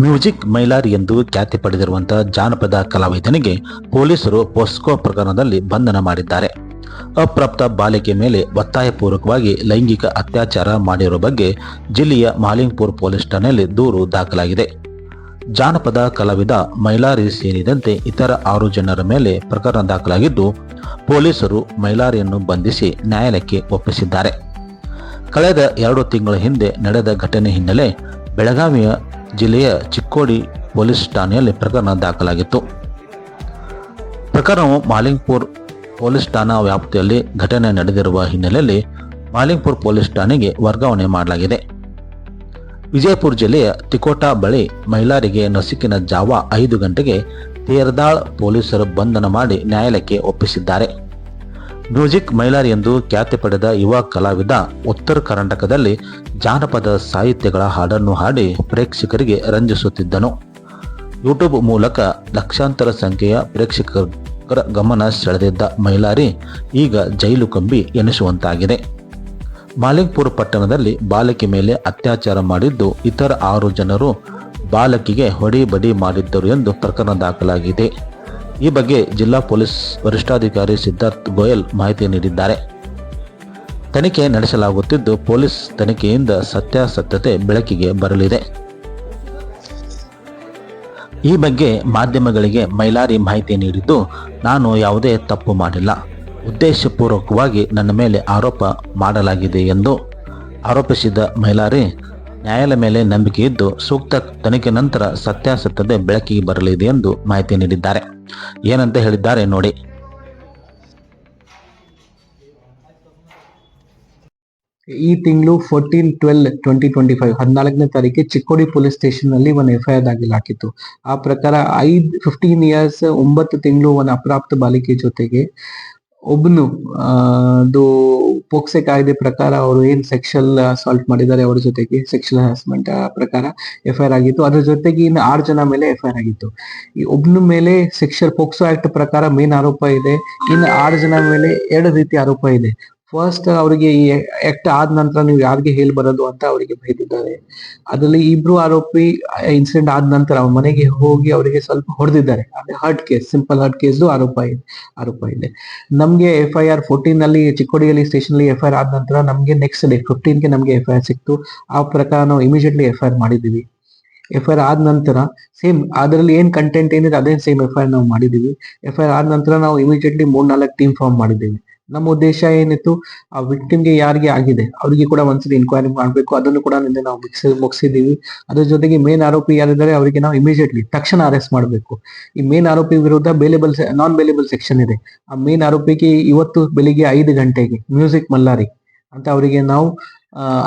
Music Mylari ಎಂದು ಖ್ಯಾತಿ ಪಡೆದಿರುವಂತಹ ಜಾನಪದ ಕಲಾವಿದನಿಗೆ ಪೊಲೀಸರು ಪೋಸ್ಕೋ ಪ್ರಕರಣದಲ್ಲಿ ಬಂಧನ ಮಾಡಿದ್ದಾರೆ. ಅಪ್ರಾಪ್ತ ಬಾಲಿಕೆ ಮೇಲೆ ಒತ್ತಾಯಪೂರ್ವಕವಾಗಿ ಲೈಂಗಿಕ ಅತ್ಯಾಚಾರ ಮಾಡಿರುವ ಬಗ್ಗೆ ಜಿಲ್ಲೆಯ ಮಾಲಿಂಗ್ಪುರ್ ಪೊಲೀಸ್ ಠಾಣೆಯಲ್ಲಿ ದೂರು ದಾಖಲಾಗಿದೆ. ಜಾನಪದ ಕಲಾವಿದ ಮೈಲಾರಿ ಸೇರಿದಂತೆ ಇತರ ಆರು ಜನರ ಮೇಲೆ ಪ್ರಕರಣ ದಾಖಲಾಗಿದ್ದು, ಪೊಲೀಸರು ಮೈಲಾರಿಯನ್ನು ಬಂಧಿಸಿ ನ್ಯಾಯಾಲಯಕ್ಕೆ ಒಪ್ಪಿಸಿದ್ದಾರೆ. ಕಳೆದ ಎರಡು ತಿಂಗಳ ಹಿಂದೆ ನಡೆದ ಘಟನೆ ಹಿನ್ನೆಲೆ ಬೆಳಗಾವಿಯ ಜಿಲ್ಲೆಯ ಚಿಕ್ಕೋಡಿ ಪೊಲೀಸ್ ಠಾಣೆಯಲ್ಲಿ ಪ್ರಕರಣ ದಾಖಲಾಗಿತ್ತು. ಪ್ರಕರಣವು ಮಾಲಿಂಗ್ಪುರ್ ಪೊಲೀಸ್ ಠಾಣಾ ವ್ಯಾಪ್ತಿಯಲ್ಲಿ ಘಟನೆ ನಡೆದಿರುವ ಹಿನ್ನೆಲೆಯಲ್ಲಿ ಮಾಲಿಂಗ್ಪುರ್ ಪೊಲೀಸ್ ಠಾಣೆಗೆ ವರ್ಗಾವಣೆ ಮಾಡಲಾಗಿದೆ. ವಿಜಯಪುರ ಜಿಲ್ಲೆಯ ತಿಕೋಟಾ ಬಳಿ ಮಹಿಳಾರಿಗೆ ನಸುಕಿನ ಜಾವ ಐದು ಗಂಟೆಗೆ ತೇರದಾಳ್ ಪೊಲೀಸರು ಬಂಧನ ಮಾಡಿ ನ್ಯಾಯಾಲಯಕ್ಕೆ ಒಪ್ಪಿಸಿದ್ದಾರೆ. ಮ್ಯೂಸಿಕ್ ಮೈಲಾರಿ ಎಂದು ಖ್ಯಾತಿ ಪಡೆದ ಯುವ ಕಲಾವಿದ ಉತ್ತರ ಕರ್ನಾಟಕದಲ್ಲಿ ಜಾನಪದ ಸಾಹಿತ್ಯಗಳ ಹಾಡನ್ನು ಹಾಡಿ ಪ್ರೇಕ್ಷಕರಿಗೆ ರಂಜಿಸುತ್ತಿದ್ದನು. ಯೂಟ್ಯೂಬ್ ಮೂಲಕ ಲಕ್ಷಾಂತರ ಸಂಖ್ಯೆಯ ಪ್ರೇಕ್ಷಕರ ಗಮನ ಸೆಳೆದಿದ್ದ ಮೈಲಾರಿ ಈಗ ಜೈಲು ಕಂಬಿ ಎನಿಸುವಂತಾಗಿದೆ. ಮಾಲಿಕ್ಪುರ್ ಪಟ್ಟಣದಲ್ಲಿ ಬಾಲಕಿ ಮೇಲೆ ಅತ್ಯಾಚಾರ ಮಾಡಿದ್ದು ಇತರ ಆರು ಜನರು ಬಾಲಕಿಗೆ ಹೊಡಿ ಬಡಿ ಮಾಡಿದ್ದರು ಎಂದು ಪ್ರಕರಣ ದಾಖಲಾಗಿದೆ. ಈ ಬಗ್ಗೆ ಜಿಲ್ಲಾ ಪೊಲೀಸ್ ವರಿಷ್ಠಾಧಿಕಾರಿ ಸಿದ್ಧಾರ್ಥ್ ಗೋಯಲ್ ಮಾಹಿತಿ ನೀಡಿದ್ದಾರೆ. ತನಿಖೆ ನಡೆಸಲಾಗುತ್ತಿದ್ದು, ಪೊಲೀಸ್ ತನಿಖೆಯಿಂದ ಸತ್ಯಾಸತ್ಯತೆ ಬೆಳಕಿಗೆ ಬರಲಿದೆ. ಈ ಬಗ್ಗೆ ಮಾಧ್ಯಮಗಳಿಗೆ ಮೈಲಾರಿ ಮಾಹಿತಿ ನೀಡಿದ್ದು, ನಾನು ಯಾವುದೇ ತಪ್ಪು ಮಾಡಿಲ್ಲ. ಉದ್ದೇಶಪೂರ್ವಕವಾಗಿ ನನ್ನ ಮೇಲೆ ಆರೋಪ ಮಾಡಲಾಗಿದೆ ಎಂದು ಆರೋಪಿಸಿದ ಮೈಲಾರಿ ನ್ಯಾಯಾಲಯ ಮೇಲೆ ನಂಬಿಕೆ ಇದ್ದು ಸೂಕ್ತ ತನಿಖೆ ನಂತರ ಸತ್ಯಾಸತ್ಯತೆ ಬೆಳಕಿಗೆ ಬರಲಿದೆ ಎಂದು ಮಾಹಿತಿ ನೀಡಿದ್ದಾರೆ. ಏನಂತ ಹೇಳಿದ್ದಾರೆ ನೋಡಿ. ಈ ತಿಂಗಳು fourteen twelve twenty twenty five ಹದಿನಾಲ್ಕನೇ ತಾರೀಕಿಗೆ ಚಿಕ್ಕೋಡಿ ಪೊಲೀಸ್ ಸ್ಟೇಷನ್ನಲ್ಲಿ ಒಂದು ಎಫ್ಐಆರ್ ದಾಖಲಾಗಿತ್ತು. ಆ ಪ್ರಕಾರ ಐದ್ ಫಿಫ್ಟೀನ್ ಇಯರ್ಸ್ ಒಂಬತ್ತು ತಿಂಗಳು ಒಂದು ಅಪ್ರಾಪ್ತ ಬಾಲಿಕೆ ಜೊತೆಗೆ ಒಬ್ಬನು ಅದು ಪೋಕ್ಸೆ ಕಾಯ್ದೆ ಪ್ರಕಾರ ಅವರು ಏನ್ ಸೆಕ್ಷಲ್ ಅಸಾಲ್ಟ್ ಮಾಡಿದ್ದಾರೆ ಅವ್ರ ಜೊತೆಗೆ ಸೆಕ್ಷಲ್ ಹರಾಸ್ಮೆಂಟ್ ಪ್ರಕಾರ ಎಫ್ ಐ ಆರ್ ಆಗಿತ್ತು. ಅದ್ರ ಜೊತೆಗೆ ಇನ್ನು ಆರು ಜನ ಮೇಲೆ ಎಫ್ ಐ ಆರ್ ಆಗಿತ್ತು. ಈ ಒಬ್ನ ಮೇಲೆ ಸೆಕ್ಷಲ್ ಪೋಕ್ಸೋ ಆಕ್ಟ್ ಪ್ರಕಾರ ಮೇನ್ ಆರೋಪ ಇದೆ. ಇನ್ನು ಆರು ಜನ ಮೇಲೆ ಎರಡು ರೀತಿ ಆರೋಪ ಇದೆ. ಫಸ್ಟ್ ಅವರಿಗೆ ಈ ಆಕ್ಟ್ ಆದ ನಂತರ ನೀವು ಯಾರಿಗೆ ಹೇಳ್ಬಾರದು ಬರೋದು ಅಂತ ಅವರಿಗೆ ಬೈದಿದ್ದಾರೆ. ಅದರಲ್ಲಿ ಇಬ್ರು ಆರೋಪಿ ಇನ್ಸಿಡೆಂಟ್ ಆದ ನಂತರ ಅವ್ರ ಮನೆಗೆ ಹೋಗಿ ಅವರಿಗೆ ಸ್ವಲ್ಪ ಹೊಡೆದಿದ್ದಾರೆ. ಅದೇ hurt case simple hurt case ಆರೋಪ ಇದೆ ಆರೋಪ ಇದೆ. ನಮ್ಗೆ ಎಫ್ ಐ ಆರ್ ಫೋರ್ಟೀನ್ ಅಲ್ಲಿ ಚಿಕ್ಕೋಡಿಯಲ್ಲಿ ಸ್ಟೇಷನ್ ಅಲ್ಲಿ ಎಫ್ ಐ ಆರ್ ಆದ ನಂತರ ನಮ್ಗೆ ನೆಕ್ಸ್ಟ್ ಡೇ ಫಿಫ್ಟೀನ್ಗೆ ನಮ್ಗೆ ಎಫ್ ಐ ಆರ್ ಸಿಕ್ತು. ಆ ಪ್ರಕಾರ ನಾವು ಇಮಿಡಿಯೇಟ್ಲಿ ಎಫ್ ಐ ಆರ್ ಮಾಡಿದೀವಿ ಎಫ್ ಐ ಆರ್ ಆದ ನಂತರ ಸೇಮ್ ಅದರಲ್ಲಿ ಏನ್ ಕಂಟೆಂಟ್ ಏನಿದೆ ಅದೇ ಸೇಮ್ ಎಫ್ ಐ ಆರ್ ನಾವು ಮಾಡಿದೀವಿ ಎಫ್ ಐ ಆರ್ ಆದ ನಂತರ ನಾವು ಇಮಿಡಿಯೇಟ್ಲಿ ಮೂರ್ ನಾಲ್ಕು ಟೀಮ್ ಫಾರ್ಮ್ ಮಾಡಿದ್ದೀವಿ. ನಮ್ಮ ಉದ್ದೇಶ ಏನಿತ್ತು, ಆ ವಿಕ್ಟಿಮ್ಗೆ ಯಾರಿಗೆ ಆಗಿದೆ, ಅವರಿಗೆ ಕೂಡ ಒಂದ್ಸರಿ ಇನ್ಕ್ವೈರಿ ಮಾಡಬೇಕು. ಅದನ್ನು ಕೂಡ ನಿನ್ನೆ ನಾವು ಮುಗಿಸಿ ಮುಗಿಸಿದೀವಿ ಅದ್ರ ಜೊತೆಗೆ ಮೇನ್ ಆರೋಪಿ ಯಾರಿದ್ದಾರೆ, ಅವರಿಗೆ ನಾವು ಇಮಿಡಿಯೇಟ್ಲಿ ತಕ್ಷಣ ಅರೆಸ್ಟ್ ಮಾಡಬೇಕು. ಈ ಮೇನ್ ಆರೋಪಿ ವಿರುದ್ಧ ಬೇಲೆಬಲ್ ನಾನ್ ಬೇಲೆಬಲ್ ಸೆಕ್ಷನ್ ಇದೆ. ಆ ಮೇನ್ ಆರೋಪಿಗೆ ಇವತ್ತು ಬೆಳಿಗ್ಗೆ ಐದು ಗಂಟೆಗೆ ಮ್ಯೂಸಿಕ್ ಮಲ್ಲಾರಿ ಅಂತ ಅವರಿಗೆ ನಾವು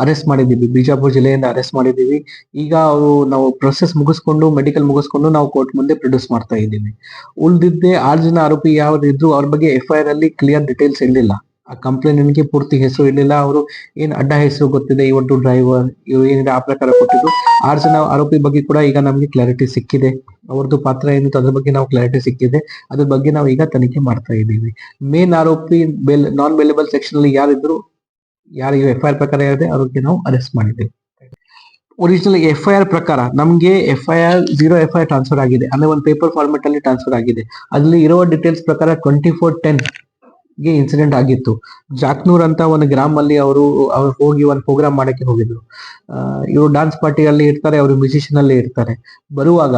ಅರೆಸ್ಟ್ ಮಾಡಿದ್ದೀವಿ. ಬಿಜಾಪುರ್ ಜಿಲ್ಲೆಯಿಂದ ಅರೆಸ್ಟ್ ಮಾಡಿದ್ದೀವಿ. ಈಗ ಅವರು ನಾವು ಪ್ರೊಸೆಸ್ ಮುಗಿಸ್ಕೊಂಡು ಮೆಡಿಕಲ್ ಮುಗಿಸ್ಕೊಂಡು ನಾವು ಕೋರ್ಟ್ ಮುಂದೆ ಪ್ರೊಡ್ಯೂಸ್ ಮಾಡ್ತಾ ಇದ್ದೀವಿ. ಉಳಿದಿದ್ದೆ ಆರು ಜನ ಆರೋಪಿ ಯಾವ್ದು ಇದ್ರು ಅವ್ರ ಬಗ್ಗೆ ಎಫ್ ಐ ಆರ್ ಅಲ್ಲಿ ಕ್ಲಿಯರ್ ಡೀಟೇಲ್ಸ್ ಇರಲಿಲ್ಲ. ಆ ಕಂಪ್ಲೇಂಟ್ಗೆ ಪೂರ್ತಿ ಹೆಸರು ಇರಲಿಲ್ಲ. ಅವರು ಏನ್ ಅಡ್ಡ ಹೆಸರು ಗೊತ್ತಿದೆ, ಇವತ್ತು ಡ್ರೈವರ್ ಇವ್ರು ಏನಿದೆ, ಆ ಪ್ರಕಾರ ಕೊಟ್ಟಿದ್ದು. ಆರು ಜನ ಆರೋಪಿ ಬಗ್ಗೆ ಕೂಡ ಈಗ ನಮ್ಗೆ ಕ್ಲಾರಿಟಿ ಸಿಕ್ಕಿದೆ. ಅವ್ರದ್ದು ಪಾತ್ರ ಏನಿತ್ತು ಅದ್ರ ಬಗ್ಗೆ ನಾವು ಕ್ಲಾರಿಟಿ ಸಿಕ್ಕಿದೆ. ಅದ್ರ ಬಗ್ಗೆ ನಾವು ಈಗ ತನಿಖೆ ಮಾಡ್ತಾ ಇದ್ದೀವಿ. ಮೇನ್ ಆರೋಪಿ ಬೆಲ್ ನಾನ್ ಬೆಲೆಬಲ್ ಸೆಕ್ಷನ್ ಅಲ್ಲಿ ಯಾರಿದ್ರು ಯಾರು ಎಫ್ ಐ ಆರ್ ಪ್ರಕಾರ ಇದೆ ಅವ್ರಿಗೆ ನಾವು ಅರೆಸ್ಟ್ ಮಾಡಿದ್ದೇವೆ. ಒರಿಜಿನಲ್ ಎಫ್ ಐ ಆರ್ ಪ್ರಕಾರ ನಮಗೆ F I R zero F I R transfer ಆಗಿದೆ. ಅಂದ್ರೆ ಒಂದು ಪೇಪರ್ ಫಾರ್ಮೆಟ್ ಅಲ್ಲಿ ಟ್ರಾನ್ಸ್ಫರ್ ಆಗಿದೆ. ಅಲ್ಲಿ ಇರುವ ಡೀಟೇಲ್ಸ್ ಪ್ರಕಾರ ಟ್ವೆಂಟಿ ಫೋರ್ ಟೆನ್ಗೆ ಇನ್ಸಿಡೆಂಟ್ ಆಗಿತ್ತು. ಜಾಕ್ನೂರ್ ಅಂತ ಒಂದು ಗ್ರಾಮ್ ಅಲ್ಲಿ ಅವರು, ಅವ್ರು ಹೋಗಿ ಒಂದು ಪ್ರೋಗ್ರಾಮ್ ಮಾಡಕ್ಕೆ ಹೋಗಿದ್ರು. ಇವರು ಡಾನ್ಸ್ ಪಾರ್ಟಿಯಲ್ಲಿ ಇರ್ತಾರೆ, ಅವರು ಮ್ಯೂಸಿಷಿಯನ್ ಅಲ್ಲಿ ಇರ್ತಾರೆ. ಬರುವಾಗ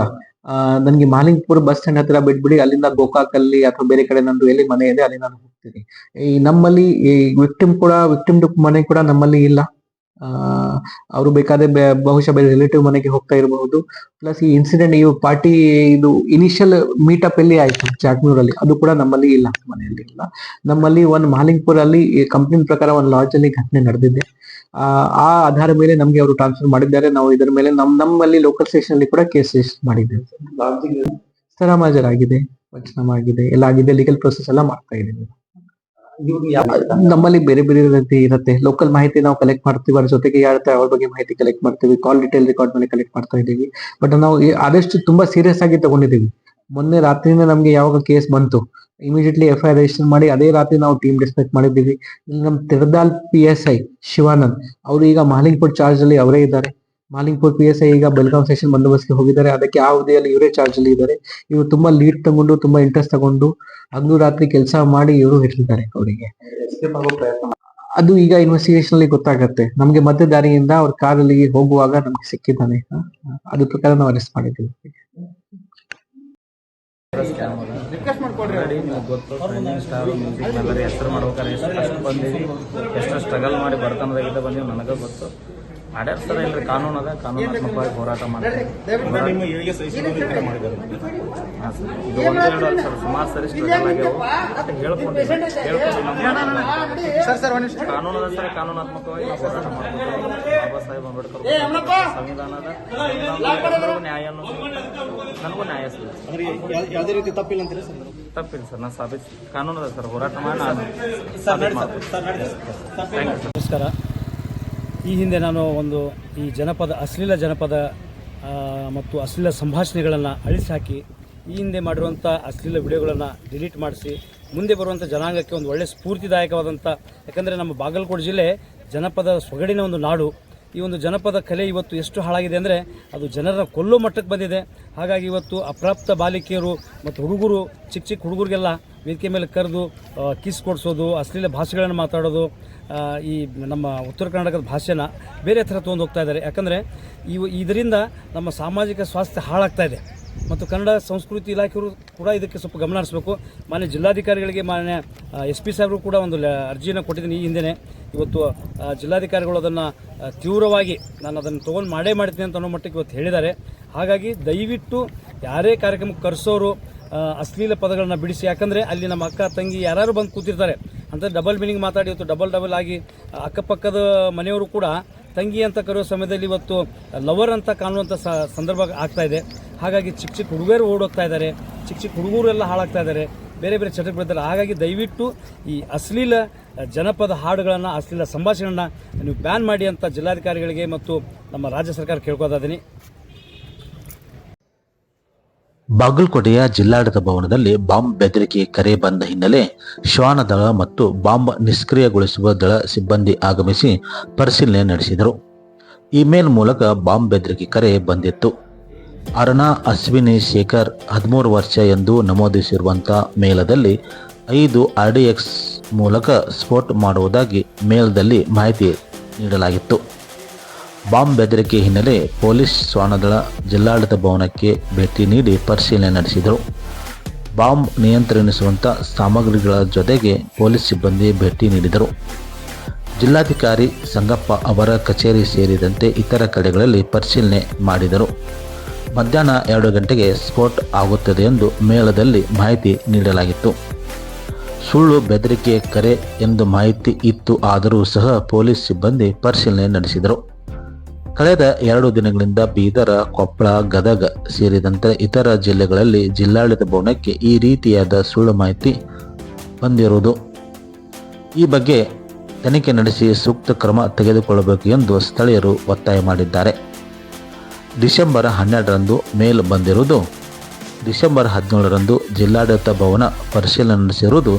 ನನ್ಗೆ ಮಾಲಿಂಗ್ಪುರ್ ಬಸ್ ಸ್ಟ್ಯಾಂಡ್ ಹತ್ರ ಬಿಟ್ಬಿಡಿ, ಅಲ್ಲಿಂದ ಗೋಕಾಕ್ ಅಲ್ಲಿ ಅಥವಾ ಬೇರೆ ಕಡೆ ನಂದು ಎಲ್ಲಿ ಮನೆ ಇದೆ, ಅಲ್ಲಿ ನಾನು ಹೋಗ್ತೀನಿ. ಈ ನಮ್ಮಲ್ಲಿ ಈ ವಿಕ್ಟಿಮ್ ಕೂಡ, ವಿಕ್ಟಿಮ್ ಮನೆ ಕೂಡ ನಮ್ಮಲ್ಲಿ ಇಲ್ಲ. ಆ ಅವರು ಬೇಕಾದ್ರೆ ಬಹುಶಃ ಬೇರೆ ರಿಲೇಟಿವ್ ಮನೆಗೆ ಹೋಗ್ತಾ ಇರಬಹುದು. ಪ್ಲಸ್ ಈ ಇನ್ಸಿಡೆಂಟ್ ಈ ಪಾರ್ಟಿ ಇದು ಇನಿಷಿಯಲ್ ಮೀಟಪ್ ಎಲ್ಲಿ ಆಯ್ತು ಅಲ್ಲಿ ಅದು ಕೂಡ ನಮ್ಮಲ್ಲಿ ಇಲ್ಲ ಮನೆಯಲ್ಲಿ ಇಲ್ಲ. ನಮ್ಮಲ್ಲಿ ಒಂದು ಮಾಲಿಂಗ್ಪುರ್ ಅಲ್ಲಿ ಕಂಪ್ನಿ ಪ್ರಕಾರ ಒಂದು ಲಾಡ್ಜ್ ಅಲ್ಲಿ ಘಟನೆ ನಡೆದಿದೆ. ಆ ಆಧಾರ ಮೇಲೆ ನಮ್ಗೆ ಅವರು ಟ್ರಾನ್ಸ್ಫರ್ ಮಾಡಿದ್ದಾರೆ. ನಾವು ಇದರ ಮೇಲೆ ನಮ್ ನಮ್ಮಲ್ಲಿ ಲೋಕಲ್ ಸ್ಟೇಷನ್ ಅಲ್ಲಿ ಕೂಡ ಕೇಸ್ ರಿಜಿಸ್ಟರ್ ಮಾಡಿದ್ದೇವೆ. ಸ್ಥಳಮಾಜರ್ ಆಗಿದೆ ಪಂಚನಾಮ ಆಗಿದೆ ಎಲ್ಲ ಆಗಿದೆ ಲೀಗಲ್ ಪ್ರೊಸೆಸ್ ಎಲ್ಲ ಮಾಡ್ತಾ ಇದ್ದೀವಿ. ನಮ್ಮಲ್ಲಿ ಬೇರೆ ಬೇರೆ ರೀತಿ ಇರುತ್ತೆ. ಲೋಕಲ್ ಮಾಹಿತಿ ನಾವು ಕಲೆಕ್ಟ್ ಮಾಡ್ತೀವಿ. ಅದ್ರ ಜೊತೆಗೆ ಯಾರ ಅವ್ರ ಬಗ್ಗೆ ಮಾಹಿತಿ ಕಲೆಕ್ಟ್ ಮಾಡ್ತೀವಿ. ಕಾಲ್ ಡೀಟೇಲ್ ರೆಕಾರ್ಡ್ ಮೇಲೆ ಕಲೆಕ್ಟ್ ಮಾಡ್ತಾ ಇದ್ದೀವಿ. ಬಟ್ ನಾವು ಆದಷ್ಟು ತುಂಬಾ ಸೀರಿಯಸ್ ಆಗಿ ತಗೊಂಡಿದ್ದೀವಿ. ಮೊನ್ನೆ ರಾತ್ರಿಯಿಂದ ನಮ್ಗೆ ಯಾವಾಗ ಕೇಸ್ ಬಂತು ಇಮಿಡಿಯೇಟ್ಲಿ ಎಫ್ ಐ ರಿಜಿಸ್ಟರ್ ಮಾಡಿ ಅದೇ ರಾತ್ರಿ ನಾವು ಟೀಮ್ ಡಿಸ್ಪೆಕ್ಟ್ ಮಾಡಿದ್ದೀವಿ. ನಮ್ಮ Terdal P S I Shivanand, ಅವರು ಈಗ ಮಾಲಿಂಗ್ಪುರ್ ಚಾರ್ಜ್ ಅಲ್ಲಿ ಅವರೇ ಇದ್ದಾರೆ. ಮಾಲಿಂಗ್ಪುರ್ ಪಿ ಎಸ್ ಐ ಈಗ ಬೆಲ್ಗಾಂ ಸೆಷನ್ ಬಂದೋಬಸ್ತ್ಗೆ ಹೋಗಿದ್ದಾರೆ. ಅದಕ್ಕೆ ಆ ಹುದ್ದೆಯಲ್ಲಿ ಇವರೇ ಚಾರ್ಜ್ ಅಲ್ಲಿ ಇದ್ದಾರೆ. ಇವರು ತುಂಬಾ ಲೀಡ್ ತಗೊಂಡು ತುಂಬಾ ಇಂಟ್ರೆಸ್ಟ್ ತಗೊಂಡು ಹಗ್ಲು ರಾತ್ರಿ ಕೆಲಸ ಮಾಡಿ ಇವರು ಇಟ್ಟಿದ್ದಾರೆ ಅವರಿಗೆ. ಅದು ಈಗ ಇನ್ವೆಸ್ಟಿಗೇಷನ್ ಅಲ್ಲಿ ಗೊತ್ತಾಗತ್ತೆ. ನಮ್ಗೆ ಮಧ್ಯ ದಾರಿಯಿಂದ ಅವ್ರ ಕಾರಲ್ಲಿ ಹೋಗುವಾಗ ನಮ್ಗೆ ಸಿಕ್ಕಿದ್ದಾನೆ? ಅದ್ರ ಪ್ರಕಾರ ನಾವು ಅರೆಸ್ಟ್ ಮಾಡಿದ್ದೀವಿ. ಗೊತ್ತು ಟ್ರೈನಿಂಗ್ ಸ್ಟಾರ್ ಮ್ಯೂಸಿಕ್ ಎಲ್ಲರೂ ಹೆಸರು ಮಾಡ್ಬೇಕಾದ್ರೆ ಎಷ್ಟು ಕಷ್ಟ ಬಂದೀವಿ ಎಷ್ಟು ಸ್ಟ್ರಗಲ್ ಮಾಡಿ ಬಡತನದಾಗಿದ್ದ ಬಂದೀವಿ ನನಗೆ ಗೊತ್ತು. ಮಾಡ್ಯಾರ ಇಲ್ಲರಿ ಕಾನೂನು ಅದ? ಕಾನೂನಾತ್ಮಕವಾಗಿ ಹೋರಾಟ ಮಾಡ್ತೀವಿ ಹಾಂ ಸರ್. ಇದು ಒಂದು ಎರಡು ಅಲ್ಲ ಸರ್. ಸುಮಾರು ಸರಿ ಆಗ್ಯಾವ. ಸರ್ ಹೇಳ್ಕೊಂಡು ನಮ್ಮ ಕಾನೂನು ಅದ ಸರ್. ಕಾನೂನಾತ್ಮಕವಾಗಿ ನಾವು ಹೋರಾಟ ಬಾಬಾ ಸಾಹೇಬ್ ಅಂಬೇಡ್ಕರ್ ಸಂವಿಧಾನದ ನ್ಯಾಯವನ್ನು ನನಗೂ ನ್ಯಾಯ ಸಿಗುತ್ತೆ ಅಂದ್ರೆ ಯಾ- ಯಾವುದೇ ರೀತಿ ತಪ್ಪಿಲ್ಲ ಅಂತೀರಾ ಸರ್ ತಪ್ಪಿಲ್ಲ ಸರ್. ನಾನು ಸಾಬೀತು ಕಾನೂನು ಅದ ಸರ್. ಹೋರಾಟ ಮಾಡಿ ನಾನು ನಮಸ್ಕಾರ. ಈ ಹಿಂದೆ ನಾನು ಒಂದು ಈ ಜನಪದ, ಅಶ್ಲೀಲ ಜನಪದ ಮತ್ತು ಅಶ್ಲೀಲ ಸಂಭಾಷಣೆಗಳನ್ನು ಅಳಿಸಿ ಹಾಕಿ ಈ ಹಿಂದೆ ಮಾಡಿರುವಂಥ ಅಶ್ಲೀಲ ವಿಡಿಯೋಗಳನ್ನು ಡಿಲೀಟ್ ಮಾಡಿಸಿ, ಮುಂದೆ ಬರುವಂಥ ಜನಾಂಗಕ್ಕೆ ಒಂದು ಒಳ್ಳೆಯ ಸ್ಫೂರ್ತಿದಾಯಕವಾದಂಥ ಯಾಕಂದರೆ ನಮ್ಮ ಬಾಗಲಕೋಟೆ ಜಿಲ್ಲೆ ಜನಪದ ಸೊಗಡಿನ ಒಂದು ನಾಡು. ಈ ಒಂದು ಜನಪದ ಕಲೆ ಇವತ್ತು ಎಷ್ಟು ಹಾಳಾಗಿದೆ ಅಂದರೆ ಅದು ಜನರ ಕೊಲ್ಲೋ ಮಟ್ಟಕ್ಕೆ ಬಂದಿದೆ. ಹಾಗಾಗಿ ಇವತ್ತು ಅಪ್ರಾಪ್ತ ಬಾಲಿಕೆಯರು ಮತ್ತು ಹುಡುಗರು, ಚಿಕ್ಕ ಚಿಕ್ಕ ಹುಡುಗರಿಗೆಲ್ಲ ವೇದಿಕೆ ಮೇಲೆ ಕರೆದು ಕಿಸ್ ಕೊಡಿಸೋದು, ಅಶ್ಲೀಲ ಭಾಷೆಗಳನ್ನು ಮಾತಾಡೋದು ಈ ನಮ್ಮ ಉತ್ತರ ಕರ್ನಾಟಕದ ಭಾಷೆನ ಬೇರೆ ಥರ ತೊಗೊಂಡು ಹೋಗ್ತಾ ಇದ್ದಾರೆ. ಯಾಕಂದರೆ ಇವು ಇದರಿಂದ ನಮ್ಮ ಸಾಮಾಜಿಕ ಸ್ವಾಸ್ಥ್ಯ ಹಾಳಾಗ್ತಾ ಇದೆ. ಮತ್ತು ಕನ್ನಡ ಸಂಸ್ಕೃತಿ ಇಲಾಖೆಯವರು ಕೂಡ ಇದಕ್ಕೆ ಸ್ವಲ್ಪ ಗಮನ ಹರಿಸಬೇಕು. ಮಾನ್ಯ ಜಿಲ್ಲಾಧಿಕಾರಿಗಳಿಗೆ ಮಾನ್ಯ ಎಸ್ ಪಿ ಸಾಹೇಬರು ಕೂಡ ಒಂದು ಅರ್ಜಿಯನ್ನು ಕೊಟ್ಟಿದ್ದೀನಿ ಈ ಹಿಂದೆನೇ. ಇವತ್ತು ಜಿಲ್ಲಾಧಿಕಾರಿಗಳು ಅದನ್ನು ತೀವ್ರವಾಗಿ ನಾನು ಅದನ್ನು ತೊಗೊಂಡು ಮಾಡೇ ಮಾಡ್ತೀನಿ ಅಂತ ಅನ್ನೋ ಮಟ್ಟಕ್ಕೆ ಇವತ್ತು ಹೇಳಿದ್ದಾರೆ. ಹಾಗಾಗಿ ದಯವಿಟ್ಟು ಯಾರೇ ಕಾರ್ಯಕ್ರಮಕ್ಕೆ ಕರೆಸೋರು ಅಶ್ಲೀಲ ಪದಗಳನ್ನು ಬಿಡಿಸಿ. ಯಾಕಂದರೆ ಅಲ್ಲಿ ನಮ್ಮ ಅಕ್ಕ, ತಂಗಿ ಯಾರು ಬಂದು ಕೂತಿರ್ತಾರೆ ಅಂತ ಡಬಲ್ ಮೀನಿಂಗ್ ಮಾತಾಡಿ ಇವತ್ತು ಡಬಲ್ ಡಬಲ್ ಆಗಿ ಅಕ್ಕಪಕ್ಕದ ಮನೆಯವರು ಕೂಡ ತಂಗಿ ಅಂತ ಕರೆಯೋ ಸಮಯದಲ್ಲಿ ಇವತ್ತು ಲವರ್ ಅಂತ ಕಾಣುವಂಥ ಸಂದರ್ಭ ಆಗ್ತಾ ಇದೆ. ಹಾಗಾಗಿ ಚಿಕ್ಕ ಚಿಕ್ಕ ಹುಡುಗರು ಓಡೋಗ್ತಾ ಇದ್ದಾರೆ. ಚಿಕ್ಕ ಚಿಕ್ಕ ಹುಡುಗರೆಲ್ಲ ಹಾಳಾಗ್ತಾ ಇದ್ದಾರೆ. ಬೇರೆ ಬೇರೆ ಚಟಕ್ಕೆ ಬಿಡ್ತಾರೆ ಹಾಗಾಗಿ ದಯವಿಟ್ಟು ಈ ಅಶ್ಲೀಲ ಜನಪದ ಹಾಡುಗಳನ್ನು, ಅಶ್ಲೀಲ ಸಂಭಾಷಣೆಯನ್ನು ನೀವು ಬ್ಯಾನ್ ಮಾಡಿ ಅಂತ ಜಿಲ್ಲಾಧಿಕಾರಿಗಳಿಗೆ ಮತ್ತು ನಮ್ಮ ರಾಜ್ಯ ಸರ್ಕಾರ ಕೇಳ್ಕೊತಾ ಇದ್ದೀನಿ. ಬಾಗಲಕೋಟೆಯ ಜಿಲ್ಲಾಡಳಿತ ಭವನದಲ್ಲಿ ಬಾಂಬ್ ಬೆದರಿಕೆ ಕರೆ ಬಂದ ಹಿನ್ನೆಲೆ ಶ್ವಾನ ದಳ ಮತ್ತು ಬಾಂಬ್ ನಿಷ್ಕ್ರಿಯಗೊಳಿಸುವ ದಳ ಸಿಬ್ಬಂದಿ ಆಗಮಿಸಿ ಪರಿಶೀಲನೆ ನಡೆಸಿದರು. ಇಮೇಲ್ ಮೂಲಕ ಬಾಂಬ್ ಬೆದರಿಕೆ ಕರೆ ಬಂದಿತ್ತು. ಅರುಣಾ ಅಶ್ವಿನಿ ಶೇಖರ್ ಹದಿಮೂರು ವರ್ಷ ಎಂದು ನಮೂದಿಸಿರುವಂಥ ಮೇಲದಲ್ಲಿ ಐದು ಆರ್ ಮೂಲಕ ಸ್ಫೋಟ ಮಾಡುವುದಾಗಿ ಮೇಲ್ದಲ್ಲಿ ಮಾಹಿತಿ ನೀಡಲಾಗಿತ್ತು. ಬಾಂಬ್ ಬೆದರಿಕೆ ಹಿನ್ನೆಲೆ ಪೊಲೀಸ್ ಶ್ವಾನದಳ ಜಿಲ್ಲಾಡಳಿತ ಭವನಕ್ಕೆ ಭೇಟಿ ನೀಡಿ ಪರಿಶೀಲನೆ ನಡೆಸಿದರು. ಬಾಂಬ್ ನಿಯಂತ್ರಿಸುವಂಥ ಸಾಮಗ್ರಿಗಳ ಜೊತೆಗೆ ಪೊಲೀಸ್ ಸಿಬ್ಬಂದಿ ಭೇಟಿ ನೀಡಿದರು. ಜಿಲ್ಲಾಧಿಕಾರಿ ಸಂಗಪ್ಪ ಅವರ ಕಚೇರಿ ಸೇರಿದಂತೆ ಇತರ ಕಡೆಗಳಲ್ಲಿ ಪರಿಶೀಲನೆ ಮಾಡಿದರು. ಮಧ್ಯಾಹ್ನ ಎರಡು ಗಂಟೆಗೆ ಸ್ಫೋಟ ಆಗುತ್ತದೆ ಎಂದು ಮೇಳದಲ್ಲಿ ಮಾಹಿತಿ ನೀಡಲಾಗಿತ್ತು. ಸುಳ್ಳು, ಬೆದರಿಕೆ, ಕರೆ ಎಂದು ಮಾಹಿತಿ ಇತ್ತು, ಆದರೂ ಸಹ ಪೊಲೀಸ್ ಸಿಬ್ಬಂದಿ ಪರಿಶೀಲನೆ ನಡೆಸಿದರು. ಕಳೆದ ಎರಡು ದಿನಗಳಿಂದ ಬೀದರ ಕೊಪ್ಪಳ ಗದಗ ಸೇರಿದಂತೆ ಇತರ ಜಿಲ್ಲೆಗಳಲ್ಲಿ ಜಿಲ್ಲಾಡಳಿತ ಭವನಕ್ಕೆ ಈ ರೀತಿಯಾದ ಸುಳ್ಳು ಮಾಹಿತಿ ಬಂದಿರುವುದು. ಈ ಬಗ್ಗೆ ತನಿಖೆ ನಡೆಸಿ ಸೂಕ್ತ ಕ್ರಮ ತೆಗೆದುಕೊಳ್ಳಬೇಕು ಎಂದು ಸ್ಥಳೀಯರು ಒತ್ತಾಯ ಮಾಡಿದ್ದಾರೆ. ಡಿಸೆಂಬರ್ ಹನ್ನೆರಡರಂದು ಮೇಲ್ ಬಂದಿರುವುದು, ಡಿಸೆಂಬರ್ ಹದಿನೇಳರಂದು ಜಿಲ್ಲಾಡಳಿತ ಭವನ ಪರಿಶೀಲನೆ ನಡೆಸಿರುವುದು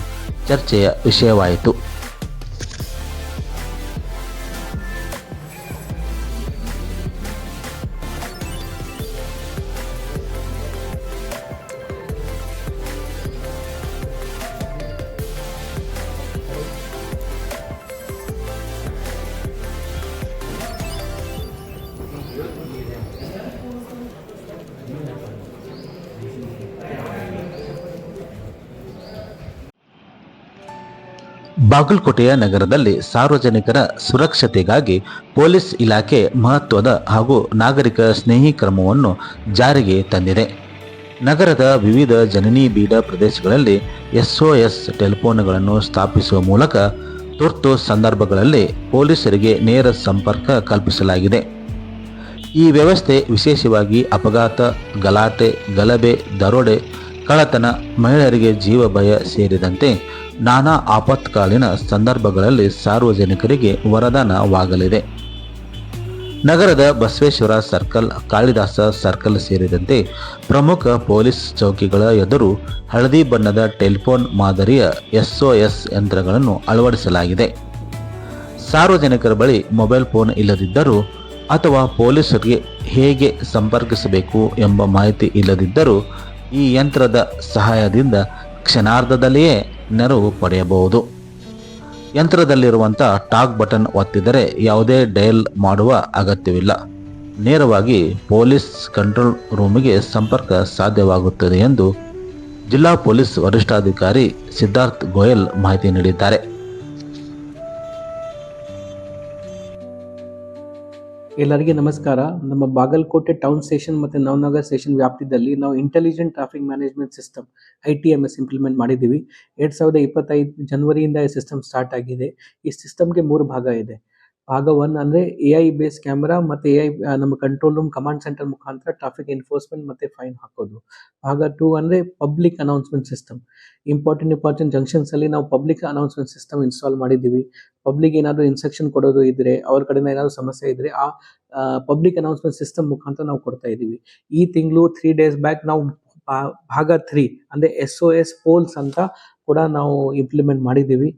ಚರ್ಚೆಯ ವಿಷಯವಾಯಿತು. ಬಾಗಲಕೋಟೆಯ ನಗರದಲ್ಲಿ ಸಾರ್ವಜನಿಕರ ಸುರಕ್ಷತೆಗಾಗಿ ಪೊಲೀಸ್ ಇಲಾಖೆ ಮಹತ್ವದ ಹಾಗೂ ನಾಗರಿಕ ಸ್ನೇಹಿ ಕ್ರಮವನ್ನು ಜಾರಿಗೆ ತಂದಿದೆ. ನಗರದ ವಿವಿಧ ಜನನಿ ಬೀಡ ಪ್ರದೇಶಗಳಲ್ಲಿ ಎಸ್ಒಎಸ್ ಟೆಲಿಫೋನ್ಗಳನ್ನು ಸ್ಥಾಪಿಸುವ ಮೂಲಕ ತುರ್ತು ಸಂದರ್ಭಗಳಲ್ಲಿ ಪೊಲೀಸರಿಗೆ ನೇರ ಸಂಪರ್ಕ ಕಲ್ಪಿಸಲಾಗಿದೆ. ಈ ವ್ಯವಸ್ಥೆ ವಿಶೇಷವಾಗಿ ಅಪಘಾತ, ಗಲಾಟೆ, ಗಲಭೆ, ದರೋಡೆ ಕಳ್ಳತನ, ಮಹಿಳೆಯರಿಗೆ ಜೀವ ಭಯ ಸೇರಿದಂತೆ ನಾನಾ ಆಪತ್ಕಾಲೀನ ಸಂದರ್ಭಗಳಲ್ಲಿ ಸಾರ್ವಜನಿಕರಿಗೆ ವರದಾನವಾಗಲಿದೆ. ನಗರದ ಬಸವೇಶ್ವರ ಸರ್ಕಲ್, ಕಾಳಿದಾಸ ಸರ್ಕಲ್ ಸೇರಿದಂತೆ ಪ್ರಮುಖ ಪೊಲೀಸ್ ಚೌಕಿಗಳ ಎದುರು ಹಳದಿ ಬಣ್ಣದ ಟೆಲಿಫೋನ್ ಮಾದರಿಯ ಎಸ್ಒಎಸ್ ಯಂತ್ರಗಳನ್ನು ಅಳವಡಿಸಲಾಗಿದೆ. ಸಾರ್ವಜನಿಕರ ಬಳಿ ಮೊಬೈಲ್ ಫೋನ್ ಇಲ್ಲದಿದ್ದರೂ ಅಥವಾ ಪೊಲೀಸರಿಗೆ ಹೇಗೆ ಸಂಪರ್ಕಿಸಬೇಕು ಎಂಬ ಮಾಹಿತಿ ಇಲ್ಲದಿದ್ದರೂ ಈ ಯಂತ್ರದ ಸಹಾಯದಿಂದ ಕ್ಷಣಾರ್ಧದಲ್ಲಿಯೇ ನೆರವು ಪಡೆಯಬಹುದು. ಯಂತ್ರದಲ್ಲಿರುವಂಥ ಟಾಕ್ ಬಟನ್ ಒತ್ತಿದರೆ ಯಾವುದೇ ಡಯಲ್ ಮಾಡುವ ಅಗತ್ಯವಿಲ್ಲ. ನೇರವಾಗಿ ಪೊಲೀಸ್ ಕಂಟ್ರೋಲ್ ರೂಮಿಗೆ ಸಂಪರ್ಕ ಸಾಧ್ಯವಾಗುತ್ತದೆ ಎಂದು ಜಿಲ್ಲಾ ಪೊಲೀಸ್ ವರಿಷ್ಠಾಧಿಕಾರಿ ಸಿದ್ಧಾರ್ಥ್ ಗೋಯಲ್ ಮಾಹಿತಿ ನೀಡಿದ್ದಾರೆ. ಎಲ್ಲರಿಗೆ ನಮಸ್ಕಾರ. ನಮ್ಮ ಬಾಗಲಕೋಟೆ ಟೌನ್ ಸ್ಟೇಷನ್ ಮತ್ತೆ ನವನಗರ್ ಸ್ಟೇಷನ್ ವ್ಯಾಪ್ತಿದಲ್ಲಿ ನಾವು intelligent traffic management system I T M S implement ಮಾಡಿದ್ದೀವಿ. ಎರಡ್ ಸಾವಿರದ ಇಪ್ಪತ್ತೈದು ಜನವರಿಯಿಂದ ಈ ಸಿಸ್ಟಮ್ ಸ್ಟಾರ್ಟ್ ಆಗಿದೆ. ಈ ಸಿಸ್ಟಮ್ಗೆ ಮೂರು ಭಾಗ ಇದೆ. ಭಾಗ ಒನ್ ಅಂದ್ರೆ ಎ ಐ ಬೇಸ್ ಕ್ಯಾಮ್ರಾ ಮತ್ತೆ ಎ ಐ ನಮ್ಮ ಕಂಟ್ರೋಲ್ ರೂಮ್ ಕಮಾಂಡ್ ಸೆಂಟರ್ ಮುಖಾಂತರ ಟ್ರಾಫಿಕ್ ಎನ್ಫೋರ್ಸ್ಮೆಂಟ್ ಮತ್ತೆ ಫೈನ್ ಹಾಕೋದು. ಭಾಗ ಟೂ ಅಂದ್ರೆ public announcement system important important junctions ಅಲ್ಲಿ ನಾವು ಪಬ್ಲಿಕ್ ಅನೌನ್ಸ್ಮೆಂಟ್ ಸಿಸ್ಟಮ್ ಇನ್ಸ್ಟಾಲ್ ಮಾಡಿದ್ದೀವಿ. ಪಬ್ಲಿಕ್ ಏನಾದರೂ ಇನ್ಸ್ಟ್ರಕ್ಷನ್ ಕೊಡೋದು ಇದ್ರೆ, ಅವ್ರ ಕಡೆ ಏನಾದರೂ ಸಮಸ್ಯೆ ಇದ್ರೆ ಆ ಪಬ್ಲಿಕ್ ಅನೌನ್ಸ್ಮೆಂಟ್ ಸಿಸ್ಟಮ್ ಮುಖಾಂತರ ನಾವು ಕೊಡ್ತಾ ಇದ್ದೀವಿ. ಈ ತಿಂಗಳು ತ್ರೀ ಡೇಸ್ ಬ್ಯಾಕ್ ನಾವು ಭಾಗ ತ್ರೀ ಅಂದ್ರೆ ಎಸ್ ಒ ಎಸ್ ಪೋಲ್ಸ್ ಅಂತ ಕೂಡ ನಾವು ಇಂಪ್ಲಿಮೆಂಟ್ ಮಾಡಿದ್ದೀವಿ.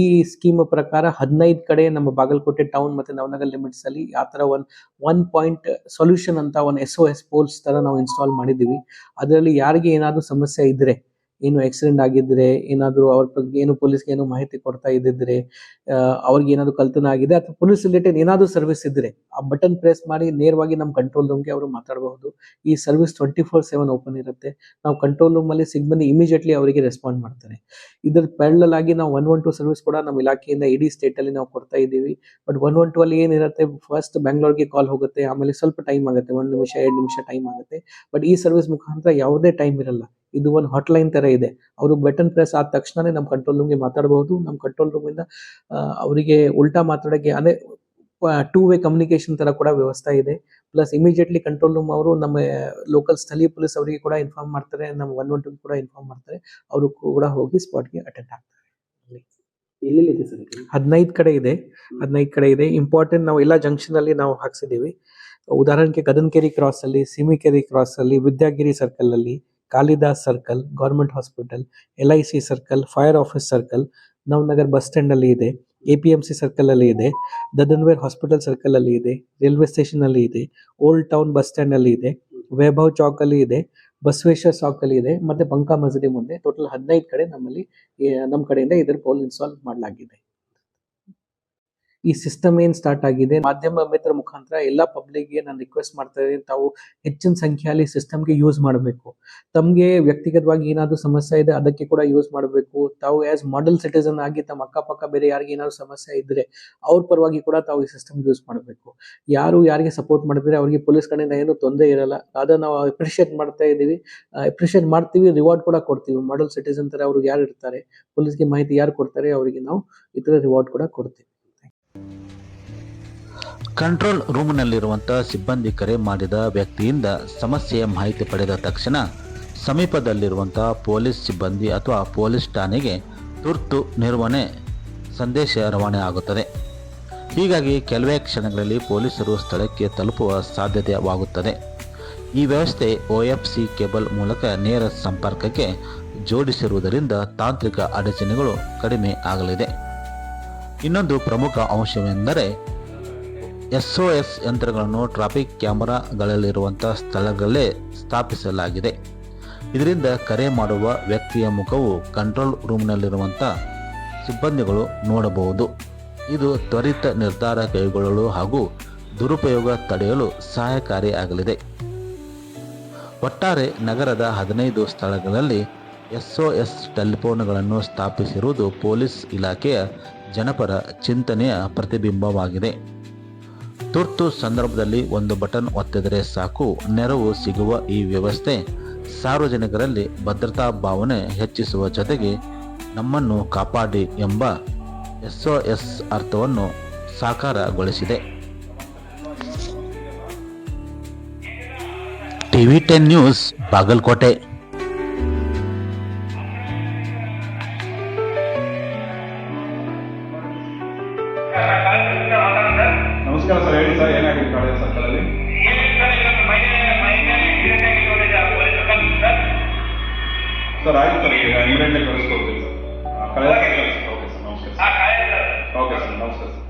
ಈ ಸ್ಕೀಮ್ ಪ್ರಕಾರ ಹದಿನೈದು ಕಡೆ ನಮ್ಮ ಬಾಗಲಕೋಟೆ ಟೌನ್ ಮತ್ತೆ ನವನಗರ್ ಲಿಮಿಟ್ಸ್ ಅಲ್ಲಿ ಆ ತರ ಒನ್ ಒನ್ ಪಾಯಿಂಟ್ ಸೊಲ್ಯೂಷನ್ ಅಂತ ಒಂದು ಎಸ್ ಒ ಎಸ್ ಪೋಲ್ಸ್ ತರ ನಾವು ಇನ್ಸ್ಟಾಲ್ ಮಾಡಿದ್ದೀವಿ. ಅದರಲ್ಲಿ ಯಾರಿಗೆ ಏನಾದರೂ ಸಮಸ್ಯೆ ಇದ್ರೆ ಏನು ಆಕ್ಸಿಡೆಂಟ್ ಆಗಿದ್ರೆ, ಏನಾದರೂ ಅವ್ರ ಬಗ್ಗೆ ಏನು ಪೊಲೀಸ್ಗೆ ಏನು ಮಾಹಿತಿ ಕೊಡ್ತಾ ಇದ್ದಿದ್ರೆ ಅವ್ರಿಗೆ ಏನಾದ್ರು ಕಲ್ತನ ಆಗಿದೆ ಅಥವಾ ಪೊಲೀಸ್ ರಿಲೇಟೆಡ್ ಏನಾದರೂ ಸರ್ವಿಸ್ ಇದ್ರೆ, ಆ ಬಟನ್ ಪ್ರೆಸ್ ಮಾಡಿ ನೇರವಾಗಿ ನಮ್ಮ ಕಂಟ್ರೋಲ್ ರೂಮ್ಗೆ ಅವರು ಮಾತಾಡಬಹುದು. ಈ service twenty four seven open ಇರುತ್ತೆ. ನಾವು ಕಂಟ್ರೋಲ್ ರೂಮ್ ಅಲ್ಲಿ ಸಿಗ್ಬಂದು ಇಮಿಡಿಯೇಟ್ಲಿ ಅವರಿಗೆ ರೆಸ್ಪಾಂಡ್ ಮಾಡ್ತಾರೆ. ಇದರ ಪ್ಯಾರಲಲ್ ಆಗಿ ನಾವು ಒನ್ ಒನ್ ಟು ಸರ್ವಿಸ್ ಕೂಡ ನಮ್ಮ ಇಲಾಖೆಯಿಂದ ಇಡೀ ಸ್ಟೇಟ್ ಅಲ್ಲಿ ನಾವು ಕೊಡ್ತಾ ಇದ್ದೀವಿ. ಬಟ್ ಒನ್ ಒನ್ ಟು ಅಲ್ಲಿ ಏನಿರುತ್ತೆ ಫಸ್ಟ್ ಬ್ಯಾಂಗ್ಳೂರ್ಗೆ ಕಾಲ್ ಹೋಗುತ್ತೆ, ಆಮೇಲೆ ಸ್ವಲ್ಪ ಟೈಮ್ ಆಗುತ್ತೆ, ಒಂದು ನಿಮಿಷ, ಎರಡು ನಿಮಿಷ ಟೈಮ್ ಆಗುತ್ತೆ. ಬಟ್ ಈ ಸರ್ವಿಸ್ ಮುಖಾಂತರ ಯಾವುದೇ ಟೈಮ್ ಇರಲ್ಲ. ಇದು ಒಂದು ಹಾಟ್ಲೈನ್ ತರ ಇದೆ. ಅವರು ಬಟನ್ ಪ್ರೆಸ್ ಆದ ತಕ್ಷಣನೇ ನಮ್ಮ ಕಂಟ್ರೋಲ್ ರೂಮ್ಗೆ ಮಾತಾಡಬಹುದು. ನಮ್ಮ ಕಂಟ್ರೋಲ್ ರೂಮಿಂದ ಅವರಿಗೆ ಉಲ್ಟಾ ಮಾತಾಡೋಕ್ಕೆ ಅದೇ ಟೂ ವೇ ಕಮ್ಯುನಿಕೇಶನ್ ತರ ಕೂಡ ವ್ಯವಸ್ಥೆ ಇದೆ. ಪ್ಲಸ್ ಇಮಿಡಿಯೇಟ್ಲಿ ಕಂಟ್ರೋಲ್ ರೂಮ್ ಅವರು ನಮ್ಮ ಲೋಕಲ್ ಸ್ಥಳೀಯ ಪೊಲೀಸ್ ಅವರಿಗೆ ಕೂಡ ಇನ್ಫಾರ್ಮ್ ಮಾಡ್ತಾರೆ. ನಮ್ಮ ಒನ್ ಒನ್ ಟು ಕೂಡ ಇನ್ಫಾರ್ಮ್ ಮಾಡ್ತಾರೆ. ಅವರು ಕೂಡ ಹೋಗಿ ಸ್ಪಾಟ್ಗೆ ಅಟೆಂಡ್ ಆಗ್ತಾರೆ? ಹದಿನೈದು ಕಡೆ ಇದೆ. ಹದಿನೈದು ಕಡೆ ಇದೆ. ಇಂಪಾರ್ಟೆಂಟ್ ನಾವು ಎಲ್ಲ ಜಂಕ್ಷನ್ ಅಲ್ಲಿ ನಾವು ಹಾಕ್ಸಿದೀವಿ ಉದಾಹರಣೆಗೆ ಗದನ್ಕೆರಿ ಕ್ರಾಸ್ ಅಲ್ಲಿ ಸಿಮಿಕೆರಿ ಕ್ರಾಸ್ ಅಲ್ಲಿ ವಿದ್ಯಾಗಿರಿ ಸರ್ಕಲ್ ಅಲ್ಲಿ Kalidas circle government hospital L I C circle fire office circle Navanagar bus stand ಅಲ್ಲಿ ಇದೆ A P M C circle ಅಲ್ಲಿ ಇದೆ ದದನ್ವೇರ್ ಹಾಸ್ಪಿಟಲ್ ಸರ್ಕಲ್ ಅಲ್ಲಿ ಇದೆ ರೈಲ್ವೆ ಸ್ಟೇಷನ್ ಅಲ್ಲಿ ಇದೆ ಓಲ್ಡ್ ಟೌನ್ ಬಸ್ ಸ್ಟ್ಯಾಂಡ್ ಅಲ್ಲಿ ಇದೆ ವೈಭವ್ ಚೌಕ್ ಅಲ್ಲಿ ಇದೆ ಬಸವೇಶ್ವರ ಚೌಕ್ ಅಲ್ಲಿ ಇದೆ, ಮತ್ತೆ ಬಂಕಾ ಮಸೀದಿ ಮುಂದೆ ಟೋಟಲ್ ಹದಿನೈದು ಕಡೆ ನಮ್ಮಲ್ಲಿ ನಮ್ಮ ಕಡೆಯಿಂದ ಇದರ ಪೋಲ್ ಇನ್ಸ್ಟಾಲ್ ಮಾಡಲಾಗಿದೆ. ಈ ಸಿಸ್ಟಮ್ ಏನ್ ಸ್ಟಾರ್ಟ್ ಆಗಿದೆ? ಮಾಧ್ಯಮ ಮಿತ್ರ ಮುಖಾಂತರ ಎಲ್ಲ ಪಬ್ಲಿಕ್ಗೆ ನಾನು ರಿಕ್ವೆಸ್ಟ್ ಮಾಡ್ತಾ ಇದ್ದೀನಿ, ತಾವು ಹೆಚ್ಚಿನ ಸಂಖ್ಯೆಯಲ್ಲಿ ಸಿಸ್ಟಮ್ಗೆ ಯೂಸ್ ಮಾಡಬೇಕು. ತಮಗೆ ವ್ಯಕ್ತಿಗತವಾಗಿ ಏನಾದರೂ ಸಮಸ್ಯೆ ಇದೆ, ಅದಕ್ಕೆ ಕೂಡ ಯೂಸ್ ಮಾಡಬೇಕು. ತಾವು ಆಸ್ ಮಾಡೆಲ್ ಸಿಟಿಸನ್ ಆಗಿ ತಮ್ಮ ಅಕ್ಕಪಕ್ಕ ಬೇರೆ ಯಾರಿಗೆ ಏನಾದ್ರು ಸಮಸ್ಯೆ ಇದ್ರೆ, ಅವ್ರ ಪರವಾಗಿ ಕೂಡ ತಾವು ಈ ಸಿಸ್ಟಮ್ ಯೂಸ್ ಮಾಡಬೇಕು. ಯಾರು ಯಾರಿಗೆ ಸಪೋರ್ಟ್ ಮಾಡಿದ್ರೆ ಅವರಿಗೆ ಪೊಲೀಸ್ ಕಡೆಯಿಂದ ಏನು ತೊಂದರೆ ಇರಲ್ಲ. ಅದನ್ನ ನಾವು ಅಪ್ರಿಷಿಯೇಟ್ ಮಾಡ್ತಾ ಇದ್ದೀವಿ. ಅಪ್ರಿಷಿಯೇಟ್ ಮಾಡ್ತೀವಿ ರಿವಾರ್ಡ್ ಕೂಡ ಕೊಡ್ತೀವಿ. ಮಾಡೆಲ್ ಸಿಟಿಸನ್ ತರ ಅವ್ರಿಗೆ ಯಾರು ಇರ್ತಾರೆ, ಪೊಲೀಸ್ಗೆ ಮಾಹಿತಿ ಯಾರು ಕೊಡ್ತಾರೆ, ಅವರಿಗೆ ನಾವು ಈ ರಿವಾರ್ಡ್ ಕೂಡ ಕೊಡ್ತೀವಿ. ಕಂಟ್ರೋಲ್ ರೂಮ್ನಲ್ಲಿರುವಂತಹ ಸಿಬ್ಬಂದಿ ಕರೆ ಮಾಡಿದ ವ್ಯಕ್ತಿಯಿಂದ ಸಮಸ್ಯೆಯ ಮಾಹಿತಿ ಪಡೆದ ತಕ್ಷಣ ಸಮೀಪದಲ್ಲಿರುವಂತಹ ಪೊಲೀಸ್ ಸಿಬ್ಬಂದಿ ಅಥವಾ ಪೊಲೀಸ್ ಠಾಣೆಗೆ ತುರ್ತು ನಿರ್ವಹಣೆ ಸಂದೇಶ ರವಾನೆ ಆಗುತ್ತದೆ. ಹೀಗಾಗಿ ಕೆಲವೇ ಕ್ಷಣಗಳಲ್ಲಿ ಪೊಲೀಸರು ಸ್ಥಳಕ್ಕೆ ತಲುಪುವ ಸಾಧ್ಯತೆವಾಗುತ್ತದೆ ಈ ವ್ಯವಸ್ಥೆ ಒ ಸಿ ಕೇಬಲ್ ಮೂಲಕ ನೇರ ಸಂಪರ್ಕಕ್ಕೆ ಜೋಡಿಸಿರುವುದರಿಂದ ತಾಂತ್ರಿಕ ಅಡಚಣೆಗಳು ಕಡಿಮೆ ಆಗಲಿದೆ. ಇನ್ನೊಂದು ಪ್ರಮುಖ ಅಂಶವೆಂದರೆ ಎಸ್ಒಎಸ್ ಯಂತ್ರಗಳನ್ನು ಟ್ರಾಫಿಕ್ ಕ್ಯಾಮರಾಗಳಲ್ಲಿರುವಂಥ ಸ್ಥಳಗಳಲ್ಲೇ ಸ್ಥಾಪಿಸಲಾಗಿದೆ. ಇದರಿಂದ ಕರೆ ಮಾಡುವ ವ್ಯಕ್ತಿಯ ಮುಖವು ಕಂಟ್ರೋಲ್ ರೂಮ್ನಲ್ಲಿರುವಂಥ ಸಿಬ್ಬಂದಿಗಳು ನೋಡಬಹುದು. ಇದು ತ್ವರಿತ ನಿರ್ಧಾರ ಕೈಗೊಳ್ಳಲು ಹಾಗೂ ದುರುಪಯೋಗ ತಡೆಯಲು ಸಹಾಯಕಾರಿಯಾಗಲಿದೆ ಒಟ್ಟಾರೆ ನಗರದ ಹದಿನೈದು ಸ್ಥಳಗಳಲ್ಲಿ ಎಸ್ಒಎಸ್ ಟೆಲಿಫೋನ್ಗಳನ್ನು ಸ್ಥಾಪಿಸಿರುವುದು ಪೊಲೀಸ್ ಇಲಾಖೆಯ ಜನಪರ ಚಿಂತನೆಯ ಪ್ರತಿಬಿಂಬವಾಗಿದೆ. ತುರ್ತು ಸಂದರ್ಭದಲ್ಲಿ ಒಂದು ಬಟನ್ ಒತ್ತಿದರೆ ಸಾಕು, ನೆರವು ಸಿಗುವ ಈ ವ್ಯವಸ್ಥೆ ಸಾರ್ವಜನಿಕರಲ್ಲಿ ಭದ್ರತಾ ಭಾವನೆ ಹೆಚ್ಚಿಸುವ ಜೊತೆಗೆ ನಮ್ಮನ್ನು ಕಾಪಾಡಿ ಎಂಬ ಎಸ್ಒಎಸ್ ಅರ್ಥವನ್ನು ಸಾಕಾರಗೊಳಿಸಿದೆ. TV ten news, Bagalkot. Sir ಆಯ್ತು ಸರ್ ಈಗ ಇಮಿಡಿಯೇಟ್ಲಿ ಕಳಿಸ್ಕೊಡ್ತೀವಿ ಸರ್ ಕಳಿಸ್ಕೊಡ್ತೀವಿ ಸರ್ ನಮಸ್ಕಾರ. ಓಕೆ ಸರ್ ನಮಸ್ತೆ ಸರ್